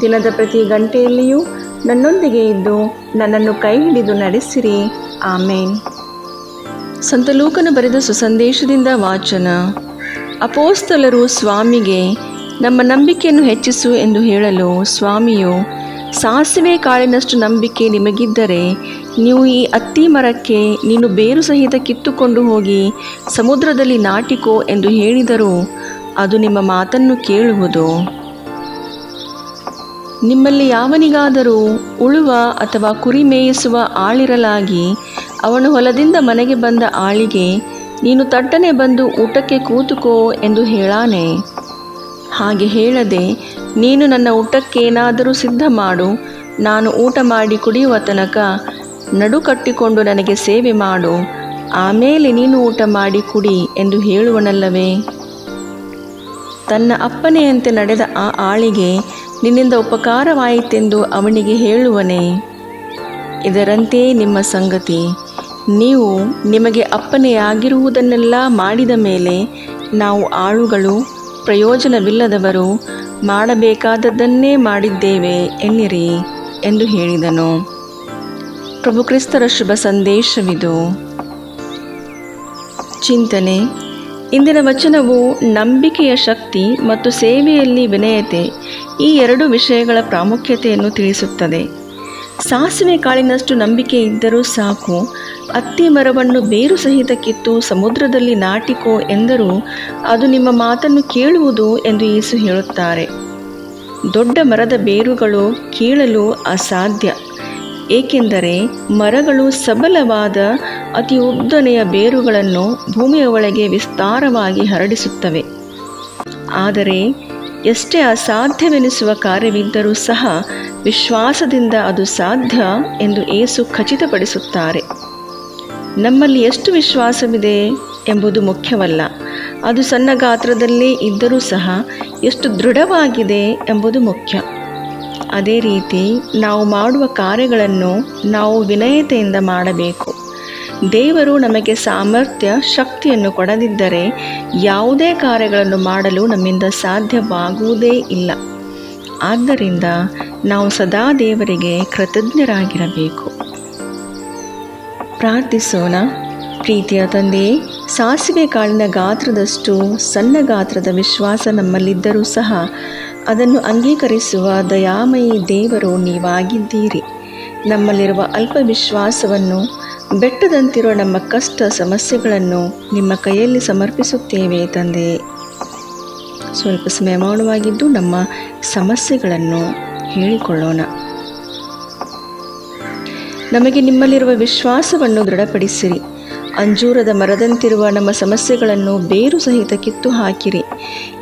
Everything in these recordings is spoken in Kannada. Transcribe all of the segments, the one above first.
ದಿನದ ಪ್ರತಿ ಗಂಟೆಯಲ್ಲಿಯೂ ನನ್ನೊಂದಿಗೆ ಇದ್ದು ನನ್ನನ್ನು ಕೈ ಹಿಡಿದು ನಡೆಸಿರಿ. ಆಮೇನ್. ಸಂತ ಲೂಕನು ಬರೆದ ಸುಸಂದೇಶದಿಂದ ವಾಚನ. ಅಪೋಸ್ತಲರು ಸ್ವಾಮಿಗೆ, ನಮ್ಮ ನಂಬಿಕೆಯನ್ನು ಹೆಚ್ಚಿಸು ಎಂದು ಹೇಳಲು, ಸ್ವಾಮಿಯು, ಸಾಸಿವೆ ಕಾಳಿನಷ್ಟು ನಂಬಿಕೆ ನಿಮಗಿದ್ದರೆ, ನೀವು ಈ ಅತ್ತಿ ಮರಕ್ಕೆ ನೀನು ಬೇರು ಸಹಿತ ಕಿತ್ತುಕೊಂಡು ಹೋಗಿ ಸಮುದ್ರದಲ್ಲಿ ನಾಟಿಕೋ ಎಂದು ಹೇಳಿದರೂ, ಅದು ನಿಮ್ಮ ಮಾತನ್ನು ಕೇಳುವುದು. ನಿಮ್ಮಲ್ಲಿ ಯಾವನಿಗಾದರೂ ಉಳುವ ಅಥವಾ ಕುರಿ ಮೇಯಿಸುವ ಆಳಿರಲಾಗಿ ಅವನು ಹೊಲದಿಂದ ಮನೆಗೆ ಬಂದ ಆಳಿಗೆ, ನೀನು ತಟ್ಟನೆ ಬಂದು ಊಟಕ್ಕೆ ಕೂತುಕೋ ಎಂದು ಹೇಳಾನೆ. ಹಾಗೆ ಹೇಳದೆ, ನೀನು ನನ್ನ ಊಟಕ್ಕೇನಾದರೂ ಸಿದ್ಧ ಮಾಡು, ನಾನು ಊಟ ಮಾಡಿ ಕುಡಿಯುವ ತನಕ ನಡು ಕಟ್ಟಿಕೊಂಡು ನನಗೆ ಸೇವೆ ಮಾಡು ಆಮೇಲೆ ನೀನು ಊಟ ಮಾಡಿ ಕುಡಿ ಎಂದು ಹೇಳುವನಲ್ಲವೇ? ತನ್ನ ಅಪ್ಪನೆಯಂತೆ ನಡೆದ ಆ ಆಳಿಗೆ ನಿನ್ನಿಂದ ಉಪಕಾರವಾಯಿತೆಂದು ಅವನಿಗೆ ಹೇಳುವನೇ. ಇದರಂತೆಯೇ ನಿಮ್ಮ ಸಂಗತಿ. ನೀವು ನಿಮಗೆ ಅಪ್ಪನೆಯಾಗಿರುವುದನ್ನೆಲ್ಲ ಮಾಡಿದ ಮೇಲೆ ನಾವು ಆಳುಗಳು, ಪ್ರಯೋಜನವಿಲ್ಲದವರು ಮಾಡಬೇಕಾದದ್ದನ್ನೇ ಮಾಡಿದ್ದೇವೆ ಎನ್ನಿರಿ ಎಂದು ಹೇಳಿದನು. ಪ್ರಭು ಕ್ರಿಸ್ತರ ಶುಭ ಸಂದೇಶವಿದು. ಚಿಂತನೆ ಇಂದಿನ ವಚನವು ನಂಬಿಕೆಯ ಶಕ್ತಿ ಮತ್ತು ಸೇವೆಯಲ್ಲಿ ವಿನಯತೆ ಈ ಎರಡು ವಿಷಯಗಳ ಪ್ರಾಮುಖ್ಯತೆಯನ್ನು ತಿಳಿಸುತ್ತದೆ. ಸಾಸಿವೆ ಕಾಳಿನಷ್ಟು ನಂಬಿಕೆ ಇದ್ದರೂ ಸಾಕು, ಅತ್ತಿ ಮರವನ್ನು ಬೇರು ಸಹಿತ ಕಿತ್ತು ಸಮುದ್ರದಲ್ಲಿ ನಾಟಿಕೋ ಎಂದರೂ ಅದು ನಿಮ್ಮ ಮಾತನ್ನು ಕೇಳುವುದು ಎಂದು ಯೇಸು ಹೇಳುತ್ತಾರೆ. ದೊಡ್ಡ ಮರದ ಬೇರುಗಳು ಕೀಳಲು ಅಸಾಧ್ಯ. ಏಕೆಂದರೆ ಮರಗಳು ಸಬಲವಾದ ಅತಿ ಉದ್ದನೆಯ ಬೇರುಗಳನ್ನು ಭೂಮಿಯ ಒಳಗೆ ವಿಸ್ತಾರವಾಗಿ ಹರಡಿಸುತ್ತವೆ. ಆದರೆ ಎಷ್ಟೇ ಅಸಾಧ್ಯವೆನಿಸುವ ಕಾರ್ಯವಿದ್ದರೂ ಸಹ ವಿಶ್ವಾಸದಿಂದ ಅದು ಸಾಧ್ಯ ಎಂದು ಏಸು ಖಚಿತಪಡಿಸುತ್ತಾರೆ. ನಮ್ಮಲ್ಲಿ ಎಷ್ಟು ವಿಶ್ವಾಸವಿದೆ ಎಂಬುದು ಮುಖ್ಯವಲ್ಲ. ಅದು ಸಣ್ಣ ಗಾತ್ರದಲ್ಲೇ ಇದ್ದರೂ ಸಹ ಎಷ್ಟು ದೃಢವಾಗಿದೆ ಎಂಬುದು ಮುಖ್ಯ. ಅದೇ ರೀತಿ ನಾವು ಮಾಡುವ ಕಾರ್ಯಗಳನ್ನು ನಾವು ವಿನಯತೆಯಿಂದ ಮಾಡಬೇಕು. ದೇವರು ನಮಗೆ ಸಾಮರ್ಥ್ಯ, ಶಕ್ತಿಯನ್ನು ಕೊಡದಿದ್ದರೆ ಯಾವುದೇ ಕಾರ್ಯಗಳನ್ನು ಮಾಡಲು ನಮ್ಮಿಂದ ಸಾಧ್ಯವಾಗುವುದೇ ಇಲ್ಲ. ಆದ್ದರಿಂದ ನಾವು ಸದಾ ದೇವರಿಗೆ ಕೃತಜ್ಞರಾಗಿರಬೇಕು. ಪ್ರಾರ್ಥಿಸೋಣ. ಪ್ರೀತಿಯ ತಂದೆಯೇ ಸಾಸಿವೆ ಕಾಳಿನ ಗಾತ್ರದಷ್ಟು ಸಣ್ಣ ಗಾತ್ರದ ವಿಶ್ವಾಸ ನಮ್ಮಲ್ಲಿದ್ದರೂ ಸಹ ಅದನ್ನು ಅಂಗೀಕರಿಸುವ ದಯಾಮಯಿ ದೇವರು ನೀವಾಗಿದ್ದೀರಿ. ನಮ್ಮಲ್ಲಿರುವ ಅಲ್ಪ ವಿಶ್ವಾಸವನ್ನು ಬೆಟ್ಟದಂತಿರುವ ನಮ್ಮ ಕಷ್ಟ ಸಮಸ್ಯೆಗಳನ್ನು ನಿಮ್ಮ ಕೈಯಲ್ಲಿ ಸಮರ್ಪಿಸುತ್ತೇವೆ ತಂದೆ. ಸ್ವಲ್ಪ ಸಮಯ ಮೌನವಾಗಿದ್ದು ನಮ್ಮ ಸಮಸ್ಯೆಗಳನ್ನು ಹೇಳಿಕೊಳ್ಳೋಣ. ನಮಗೆ ನಿಮ್ಮಲ್ಲಿರುವ ವಿಶ್ವಾಸವನ್ನು ದೃಢಪಡಿಸಿರಿ. ಅಂಜೂರದ ಮರದಂತಿರುವ ನಮ್ಮ ಸಮಸ್ಯೆಗಳನ್ನು ಬೇರು ಸಹಿತ ಕಿತ್ತು ಹಾಕಿರಿ.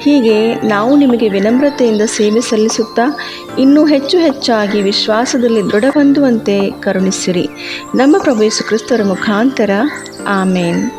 ಹೀಗೆ ನಾವು ನಿಮಗೆ ವಿನಮ್ರತೆಯಿಂದ ಸೇವೆ ಸಲ್ಲಿಸುತ್ತಾ ಇನ್ನೂ ಹೆಚ್ಚು ಹೆಚ್ಚಾಗಿ ವಿಶ್ವಾಸದಲ್ಲಿ ದೃಢ ಹೊಂದುವಂತೆ ಕರುಣಿಸಿರಿ. ನಮ್ಮ ಪ್ರಭು ಯೇಸು ಕ್ರಿಸ್ತರ ಮುಖಾಂತರ. ಆಮೇನ್.